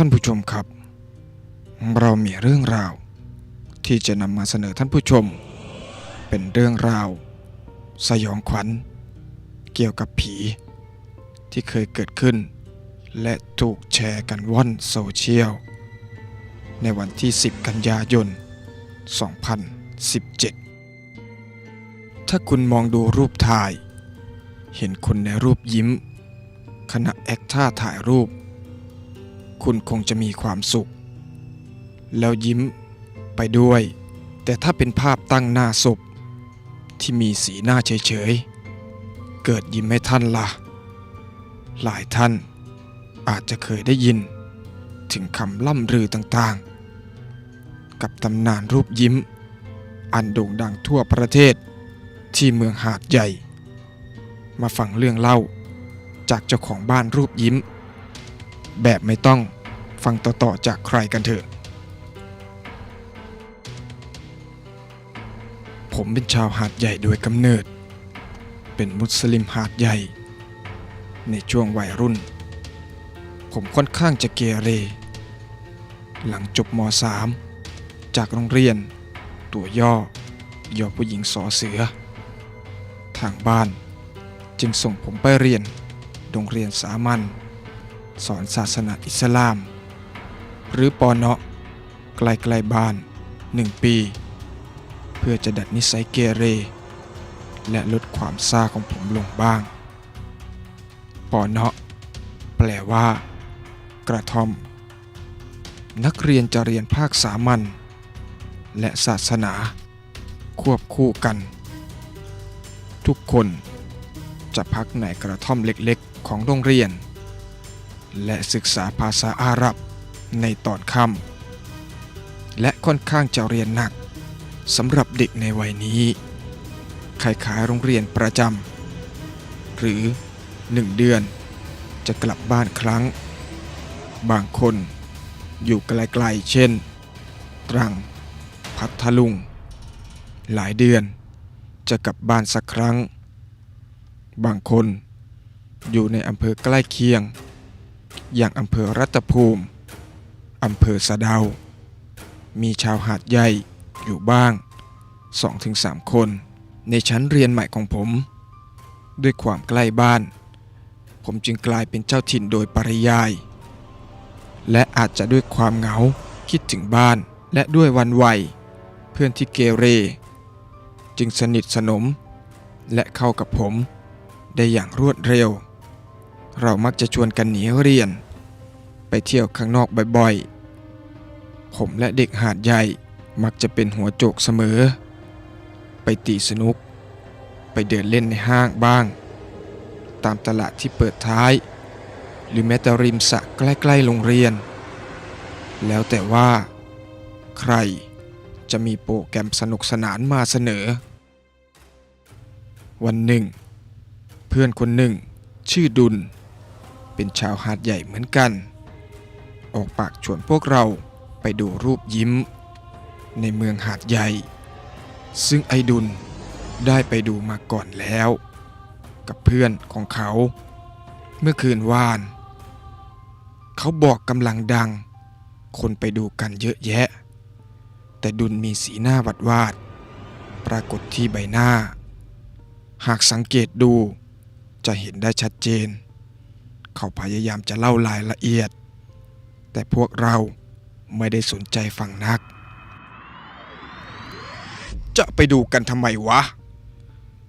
ท่านผู้ชมครับ เรามีเรื่องราว ที่จะนำมาเสนอท่านผู้ชม เป็นเรื่องราว สยองขวัญ เกี่ยวกับผี ที่เคยเกิดขึ้น และถูกแชร์กันว่อนโซเชียล ในวันที่ 10 กันยายน 2017 ถ้าคุณมองดูรูปถ่าย เห็นคนในรูปยิ้ม ขณะแอคท่าถ่ายรูป คุณคงจะมีความสุข แล้วยิ้มไปด้วย แต่ถ้าเป็นภาพตั้งหน้าศพ ที่มีสีหน้าเฉยๆ เกิดยิ้มให้ท่านละ่ะ หลายท่านอาจจะเคยได้ยิน ถึงคำล่ำลือต่างๆ กับตำนานรูปยิ้ม อันโด่งดังทั่วประเทศที่เมืองหาดใหญ่ มาฟังเรื่องเล่าจากเจ้าของบ้านรูปยิ้ม แบบไม่ต้องฟังต่อๆจากใครกันเถอะ ผมเป็นชาวหาดใหญ่โดยกำเนิด เป็นมุสลิมหาดใหญ่ ในช่วงวัยรุ่น ผมค่อนข้างจะเกเร หลังจบม .3 จากโรงเรียน ตัวย่อยอผู้หญิงสอเสือ ทางบ้านจึงส่งผมไปเรียนโรงเรียนสามัญ สอนศาสนาอิสลาม หรือปอเนาะใกล้ๆบ้านหนึ่งปี เพื่อจะดัดนิสัยเกเร และลดความซ่าของผมลงบ้าง ปอเนาะแปลว่า กระท่อม นักเรียนจะเรียนภาคสามัญและศาสนา ควบคู่กัน ทุกคนจะพักในกระท่อมเล็กๆของโรงเรียน และศึกษาภาษาอาหรับในตอนค่ำและค่อนข้างจะเรียนหนักสำหรับเด็กในวัยนี้คล้ายๆโรงเรียนประจำหรือหนึ่งเดือนจะกลับบ้านครั้ง บางคนอยู่ไกลๆเช่น ตรัง พัทลุง หลายเดือนจะกลับบ้านสักครั้ง บางคนอยู่ในอำเภอใกล้เคียง อย่างอำเภอรัตภูมิ อำเภอสะเดา มีชาวหาดใหญ่อยู่บ้าง 2-3 คนในชั้นเรียนใหม่ของผม ด้วยความใกล้บ้าน ผมจึงกลายเป็นเจ้าถิ่นโดยปริยาย และอาจจะด้วยความเหงาคิดถึงบ้านและด้วยวันวัย เพื่อนที่เกเร จึงสนิทสนม และเข้ากับผมได้อย่างรวดเร็ว เรามักจะชวนกันหนีเรียน ไปเที่ยวข้างนอกบ่อยๆ ผมและเด็กหาดใหญ่มักจะเป็นหัวโจกเสมอ ไปตีสนุก ไปเดินเล่นในห้างบ้าง ตามตลาดที่เปิดท้าย หรือแม้แต่ริมสระใกล้ๆโรงเรียน แล้วแต่ว่า ใครจะมีโปรแกรมสนุกสนานมาเสนอ วันหนึ่ง เพื่อนคนหนึ่ง ชื่อดุล เป็นชาวหาดใหญ่เหมือนกัน ออกปากชวนพวกเราไปดูรูปยิ้ม ในเมืองหาดใหญ่ ซึ่งไอดุลได้ไปดูมาก่อนแล้ว กับเพื่อนของเขา เมื่อคืนวาน เขาบอกกำลังดัง คนไปดูกันเยอะแยะ แต่ดุลมีสีหน้าหวัดวาด ปรากฏที่ใบหน้า หากสังเกตดูจะเห็นได้ชัดเจน เขาพยายามจะเล่ารายละเอียด แต่พวกเราไม่ได้สนใจฟังนัก จะไปดูกันทำไมวะ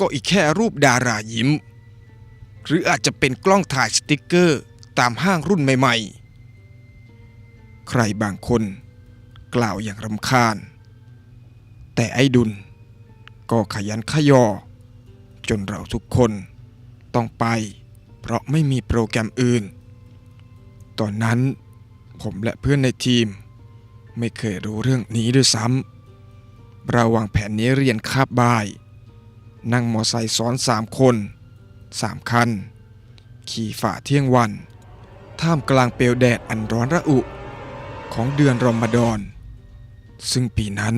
ก็อีกแค่รูปดารายิ้ม หรืออาจจะเป็นกล้องถ่ายสติกเกอร์ตามห้างรุ่นใหม่ ๆ ใครบางคนกล่าวอย่างรำคาญ แต่ไอ้ดุลก็ขยันขยอ จนเราทุกคนต้องไป เพราะไม่มีโปรแกรมอื่น ตอนนั้นผมและเพื่อนในทีม ไม่เคยรู้เรื่องนี้ด้วยซ้ำเราวางแผนนี้เรียนคาบบ่าย นั่งมอไซค์ซ้อนสามคนสามคัน ขี่ฝ่าเที่ยงวัน ท่ามกลางเปลวแดดอันร้อนระอุ ของเดือนรอมฎอน ซึ่งปีนั้น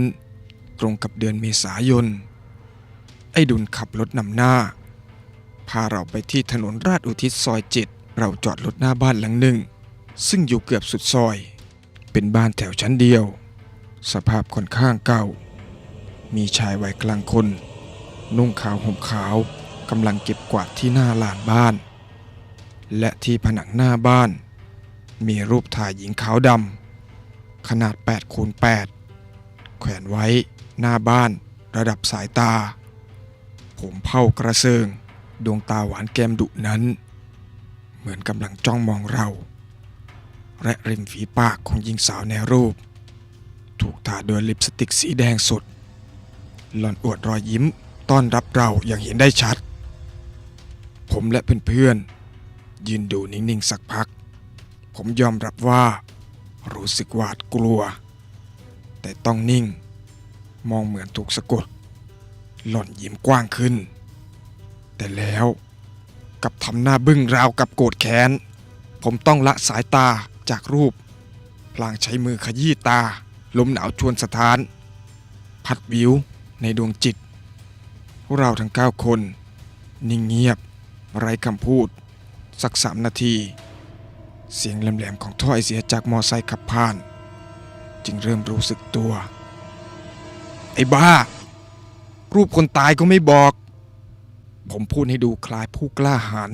ตรงกับเดือนเมษายน ไอ้ดุลขับรถนำหน้า พาเราไปที่ถนนราชอุทิศซอยเจ็ดเราจอดรถหน้าบ้านหลังหนึ่ง ซึ่งอยู่เกือบสุดซอย เป็นบ้านแถวชั้นเดียว สภาพค่อนข้างเก่า มีชายวัยกลางคน นุ่งขาวห่มขาวกำลังเก็บกวาดที่หน้าลานบ้าน และที่ผนังหน้าบ้าน มีรูปถ่ายหญิงขาวดำขนาด8คูณ8แขวนไว้หน้าบ้านระดับสายตา ผมเผากระเซิง ดวงตาหวานแก้มดุนั้น เหมือนกำลังจ้องมองเรา และริมฝีปากของหญิงสาวในรูป ถูกทาด้วยลิปสติกสีแดงสด หล่อนอวดรอยยิ้มต้อนรับเราอย่างเห็นได้ชัด ผมและเพื่อนๆยืนดูนิ่งๆสักพัก ผมยอมรับว่า รู้สึกหวาดกลัว แต่ต้องนิ่ง มองเหมือนถูกสะกด หล่อนยิ้มกว้างขึ้น แต่แล้วกับทำหน้าบึ้งราวกับโกรธแค้น ผมต้องละสายตาจากรูป พลางใช้มือขยี้ตา ลมหนาวชวนสถาน พัดวิวในดวงจิต พวกเราทั้งเก้าคน นิ่งเงียบ ไร้คำพูด สักสามนาที เสียงแหลมๆของถ้อยเสียจากมอไซค์ขับผ่าน จึงเริ่มรู้สึกตัว ไอ้บ้า รูปคนตายก็ไม่บอก ผมพูดให้ดูคล้ายผู้กล้าหาญ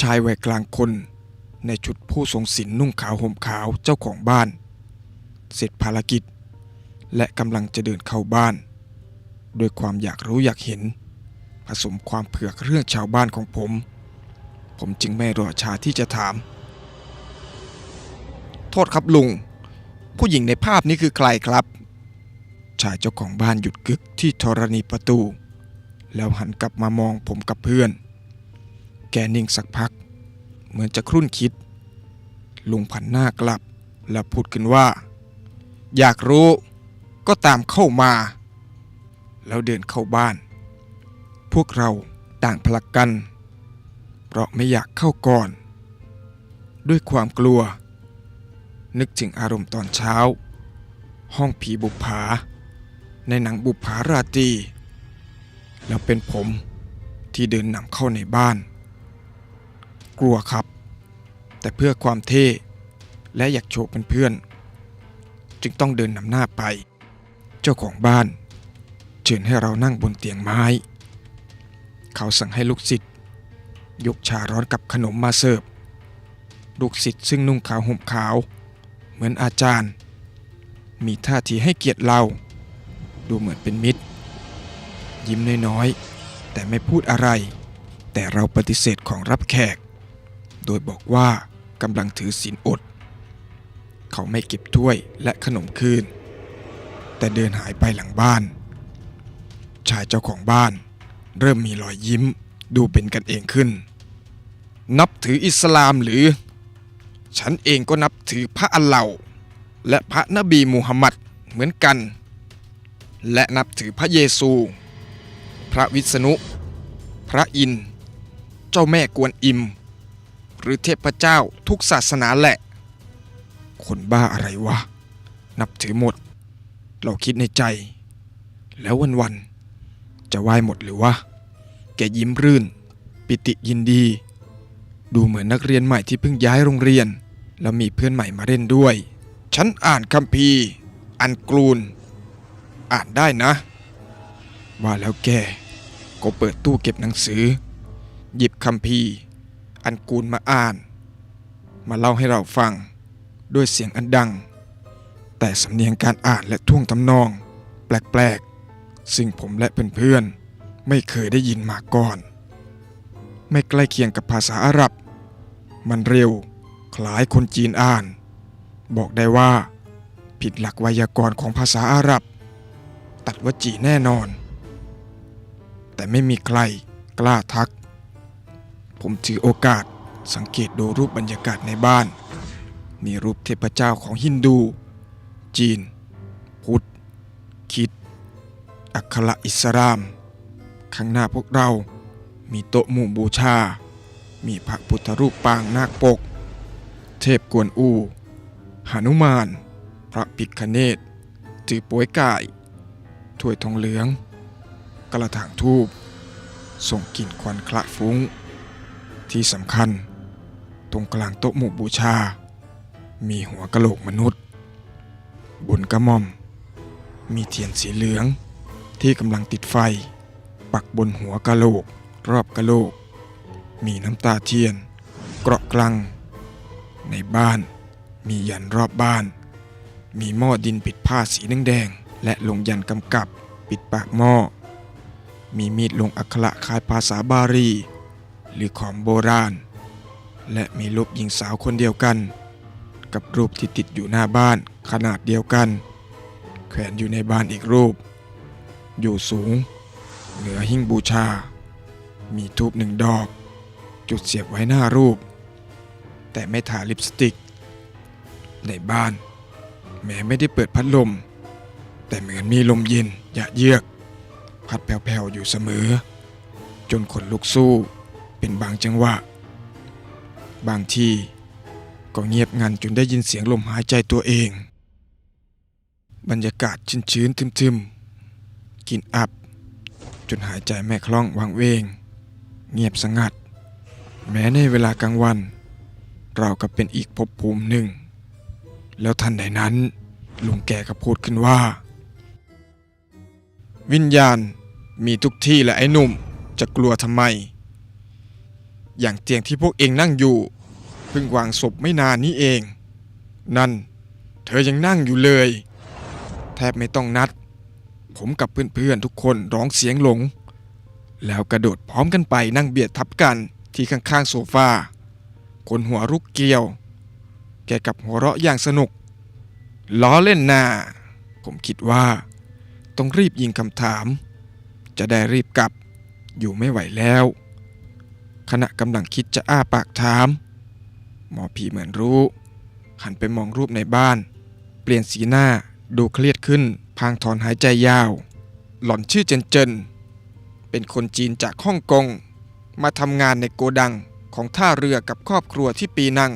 ชายวัยกลางคน ในชุดผู้ทรงศีลนุ่งขาวห่มขาวเจ้าของบ้าน เสร็จภารกิจ และกำลังจะเดินเข้าบ้านด้วยความอยากรู้อยากเห็น ผสมความเผือกเรื่องชาวบ้านของผม ผมจึงไม่รอช้าที่จะถาม โทษครับลุง ผู้หญิงในภาพนี้คือใครครับ ชายเจ้าของบ้านหยุดกึกที่ธรณีประตู แล้วหันกลับมามองผมกับเพื่อน แกนิ่งสักพัก เหมือนจะครุ่นคิด ลุงผันหน้ากลับ แล้วพูดขึ้นว่า อยากรู้ก็ตามเข้ามา แล้วเดินเข้าบ้าน พวกเราต่างพลักกัน เพราะไม่อยากเข้าก่อน ด้วยความกลัว นึกถึงอารมณ์ตอนเช้า ห้องผีบุปผา ในหนังบุปผาราตรี แล้วเป็นผมที่เดินนำเข้าในบ้าน กลัวครับ แต่เพื่อความเท่และอยากโชว์เป็นเพื่อนๆจึงต้องเดินนำหน้าไป เจ้าของบ้าน เชิญให้เรานั่งบนเตียงไม้ เขาสั่งให้ลูกศิษย์ยกชาร้อนกับขนมมาเสิร์ฟลูกศิษย์ซึ่งนุ่งขาวห่มขาว เหมือนอาจารย์ มีท่าทีให้เกียรติเรา ดูเหมือนเป็นมิตร ยิ้มน้อยๆ แต่ไม่พูดอะไร แต่เราปฏิเสธของรับแขก โดยบอกว่ากำลังถือศีลอด เขาไม่เก็บถ้วยและขนมคืน แต่เดินหายไปหลังบ้าน ชายเจ้าของบ้าน เริ่มมีรอยยิ้มดูเป็นกันเองขึ้น นับถืออิสลามหรือ ฉันเองก็นับถือพระอัลเลาห์และพระนบีมูฮัมมัดเหมือนกัน และนับถือพระเยซู พระวิษณุ พระอินทร์เจ้าแม่กวนอิม หรือเทพเจ้าทุกศาสนาแหละ คนบ้าอะไรวะ นับถือหมด เราคิดในใจ แล้ววันๆจะไหว้หมดหรือวะ แกยิ้มรื่น ปิติยินดี ดูเหมือนนักเรียนใหม่ที่เพิ่งย้ายโรงเรียน แล้วมีเพื่อนใหม่มาเล่นด้วย ฉันอ่านคัมภีร์ อันกลูน อ่านได้นะ ว่าแล้วแกก็เปิดตู้เก็บหนังสือ หยิบคัมภีร์อันกูลมาอ่าน มาเล่าให้เราฟังด้วยเสียงอันดัง แต่สำเนียงการอ่านและท่วงทำนอง แปลกๆ ซึ่งผมและเพื่อนๆ ไม่เคยได้ยินมาก่อน ไม่ใกล้เคียงกับภาษาอาหรับ มันเร็วคล้ายคนจีนอ่าน บอกได้ว่า ผิดหลักไวยากรณ์ของภาษาอาหรับ ตัดวจีแน่นอน แต่ไม่มีใครกล้าทัก ผมถือโอกาสสังเกตดูรูปบรรยากาศในบ้าน มีรูปเทพเจ้าของฮินดู จีน พุทธ คิด อัคระอิสลาม ข้างหน้าพวกเรา มีโต๊ะหมู่บูชา มีพระพุทธรูปปางนาคปก เทพกวนอูหนุมาน พระปิคเนตถือป่วยกาย ถ้วยทองเหลือง กระถางทูบส่งกลิ่นควันคละฟุ้ง ที่สำคัญ ตรงกลางโต๊ะหมู่บูชา มีหัวกะโหลกมนุษย์ บนกระหม่อม มีเทียนสีเหลือง ที่กำลังติดไฟ ปักบนหัวกะโหลก รอบกะโหลก มีน้ำตาเทียน เกราะกลัง ในบ้านมียันรอบบ้าน มีหม้อดินปิดผ้าสีแดงๆและลงยันกำกับปิดปากหม้อ มีมีดลงอักขระคล้ายภาษาบาลีหรือของโบราณ และมีรูปหญิงสาวคนเดียวกัน กับรูปที่ติดอยู่หน้าบ้านขนาดเดียวกัน แขวนอยู่ในบ้านอีกรูป อยู่สูง เหนือหิ้งบูชา มีทูบหนึ่งดอก จุดเสียบไว้หน้ารูป แต่ไม่ทาลิปสติก ในบ้าน แม้ไม่ได้เปิดพัดลม แต่เหมือนมีลมเย็นหยะเยือก พัดแผ่วๆอยู่เสมอ จนขนลุกสู้เป็นบางจังหวะ บางทีก็เงียบงันจนได้ยินเสียงลมหายใจตัวเอง บรรยากาศชื้นๆทึมๆกลินอับ จนหายใจไม่คล่องวางเวง เงียบสงัด แม้ในเวลากลางวัน เราก็เป็นอีกภพภูมิหนึ่ง แล้วทันใดนั้นลุงแกก็พูดขึ้นว่า วิญญาณ มีทุกที่แหละไอ้หนุ่มจะกลัวทำไม อย่างเตียงที่พวกเองนั่งอยู่เพิ่งวางศพไม่นานนี้เอง นั่น เธอยังนั่งอยู่เลย แทบไม่ต้องนัด ผมกับเพื่อนๆทุกคนร้องเสียงหลง แล้วกระโดดพร้อมกันไปนั่งเบียดทับกันที่ข้างๆโซฟาคนหัวรุกเกลียว แกกับหัวเราะอย่างสนุก ล้อเล่นนาผมคิดว่า ต้องรีบยิงคำถาม จะได้รีบกลับ อยู่ไม่ไหวแล้ว ขณะกำลังคิดจะอ้าปากถาม หมอผีเหมือนรู้ หันไปมองรูปในบ้าน เปลี่ยนสีหน้าดูเครียดขึ้น พางถอนหายใจยาว หล่อนชื่อเจนเจน เป็นคนจีนจากฮ่องกง มาทำงานในโกดังของท่าเรือกับครอบครัวที่ปีนัง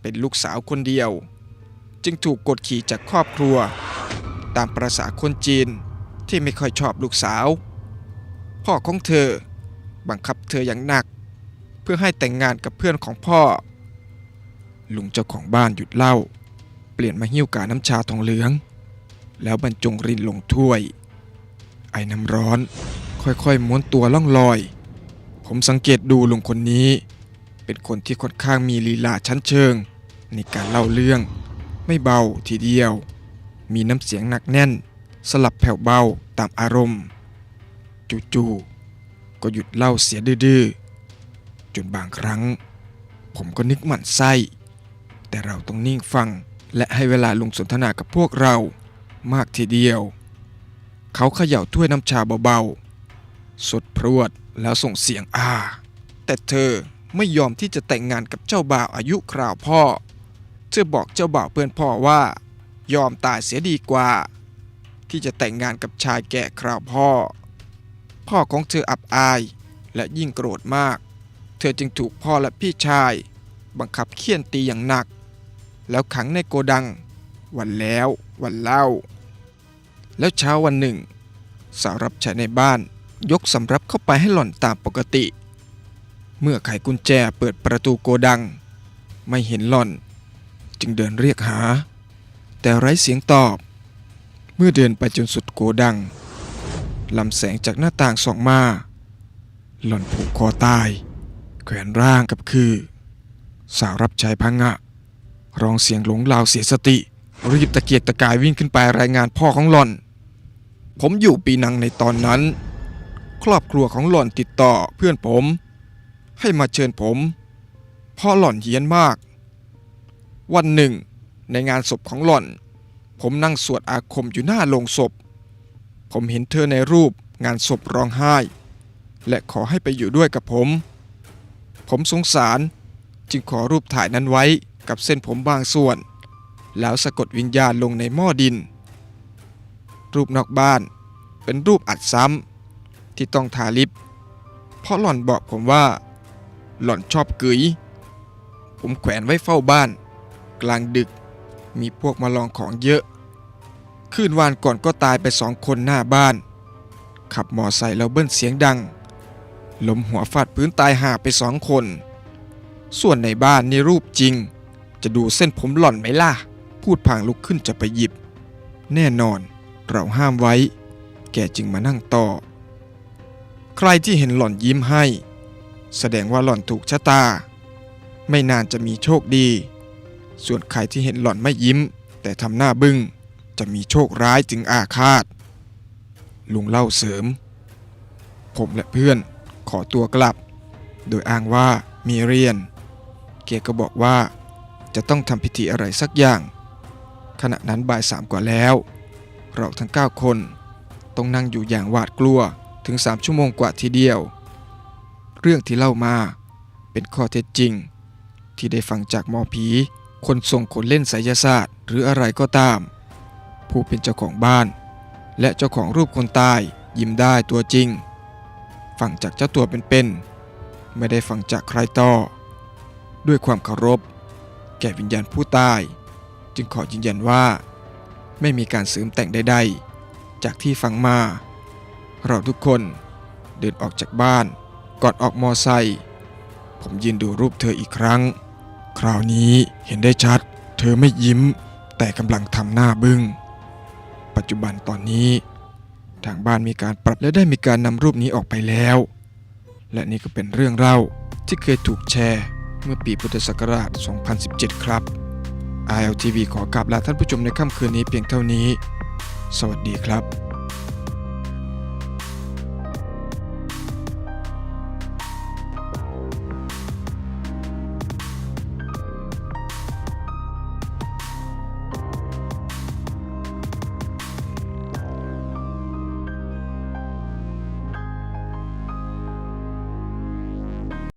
เป็นลูกสาวคนเดียว จึงถูกกดขี่จากครอบครัว ตามประษาคนจีนที่ไม่ค่อยชอบลูกสาว พ่อของเธอ บังคับเธออย่างหนัก เพื่อให้แต่งงานกับเพื่อนของพ่อ ลุงเจ้าของบ้านหยุดเล่า เปลี่ยนมาหิ้วกาน้ำชาทองเหลือง แล้วบรรจงรินลงถ้วย ไอ้น้ำร้อนค่อยๆม้วนตัวล่องลอย ผมสังเกตดูลุงคนนี้ เป็นคนที่ค่อนข้างมีลีลาชั้นเชิง ในการเล่าเรื่อง ไม่เบาทีเดียว มีน้ำเสียงหนักแน่น สลับแผ่วเบาตามอารมณ์ จู่ๆก็หยุดเล่าเสียดื้อๆจนบางครั้ง ผมก็นึกหมั่นไส้ แต่เราต้องนิ่งฟังและให้เวลาลุงสนทนากับพวกเรามากทีเดียว เขาเขย่าถ้วยน้ำชาเบาๆสดพรวดแล้วส่งเสียงอาแต่เธอไม่ยอมที่จะแต่งงานกับเจ้าบ่าวอายุคราวพ่อ เธอบอกเจ้าบ่าวเพื่อนพ่อว่า ยอมตายเสียดีกว่า ที่จะแต่งงานกับชายแก่คราวพ่อ พ่อของเธออับอาย และยิ่งโกรธมาก เธอจึงถูกพ่อและพี่ชาย บังคับเคี่ยนตีอย่างหนัก แล้วขังในโกดัง วันแล้ววันเล่า แล้วเช้าวันหนึ่ง สาวรับใช้ในบ้านยกสำรับเข้าไปให้หล่อนตามปกติ เมื่อไขกุญแจเปิดประตูโกดัง ไม่เห็นหล่อน จึงเดินเรียกหา แต่ไร้เสียงตอบ เมื่อเดินไปจนสุดโกดัง ลำแสงจากหน้าต่างส่องมา หล่อนผูกคอตาย แขวนร่างกับคือ สาวรับใช้พังงะ ร้องเสียงหลงลาวเสียสติ รีบตะเกียกตะกายวิ่งขึ้นไปรายงานพ่อของหล่อน ผมอยู่ปีนังในตอนนั้น ครอบครัวของหล่อนติดต่อเพื่อนผม ให้มาเชิญผมเพ่อหล่อนเฮี้ยนมาก วันหนึ่ง ในงานศพของหล่อน ผมนั่งสวดอาคมอยู่หน้าโลงศพ ผมเห็นเธอในรูปงานศพร้องไห้ และขอให้ไปอยู่ด้วยกับผม ผมสงสารจึงขอรูปถ่ายนั้นไว้กับเส้นผมบางส่วน แล้วสะกดวิญญาณลงในหม้อดิน รูปนอกบ้านเป็นรูปอัดซ้ำที่ต้องทาลิป เพราะหล่อนบอกผมว่า หล่อนชอบกึ๋ย ผมแขวนไว้เฝ้าบ้าน กลางดึกมีพวกมาลองของเยอะ คืนวานก่อนก็ตายไปสองคนหน้าบ้าน ขับมอไซค์แล้วเบิ้ลเสียงดังล้มหัวฟาดพื้นตายห่าไปสองคน ส่วนในบ้านนี่รูปจริง จะดูเส้นผมหล่อนไหมล่ะ พูดพางลุกขึ้นจะไปหยิบ แน่นอนเราห้ามไว้ แกจึงมานั่งต่อ ใครที่เห็นหล่อนยิ้มให้ แสดงว่าหล่อนถูกชะตา ไม่นานจะมีโชคดี ส่วนใครที่เห็นหล่อนไม่ยิ้ม แต่ทำหน้าบึง้ง จะมีโชคร้ายจึงอาฆาต ลุงเล่าเสริม ผมและเพื่อนขอตัวกลับ โดยอ้างว่ามีเรียน เกียก็บอกว่าจะต้องทำพิธีอะไรสักอย่าง ขณะนั้นบ่ายสามกว่าแล้ว เราทั้ง 9 คน ต้องนั่งอยู่อย่างหวาดกลัวถึง3ชั่วโมงกว่าทีเดียว เรื่องที่เล่ามาเป็นข้อเท็จจริง ที่ได้ฟังจากหมอผี คนส่งคนเล่นไสยศาสตร์ หรืออะไรก็ตาม ผู้เป็นเจ้าของบ้าน และเจ้าของรูปคนตายยิ้มได้ตัวจริง ฟังจากเจ้าตัวเป็นๆไม่ได้ฟังจากใครต่อ ด้วยความเคารพ แก่วิญญาณผู้ตาย จึงขอยืนยันว่า ไม่มีการเสริมแต่งใดๆ จากที่ฟังมา เราทุกคนเดินออกจากบ้าน ก่อนออกมอไซค์ผมยืนดูรูปเธออีกครั้ง คราวนี้เห็นได้ชัด เธอไม่ยิ้ม แต่กำลังทำหน้าบึง้ง ปัจจุบันตอนนี้ ทางบ้านมีการปรับและได้มีการนำรูปนี้ออกไปแล้ว และนี่ก็เป็นเรื่องเล่าที่เคยถูกแชร์ เมื่อปีพุทธศักราช 2017 ครับ ILTV ขอกราบลาท่านผู้ชมในค่ำคืนนี้เพียงเท่านี้ สวัสดีครับ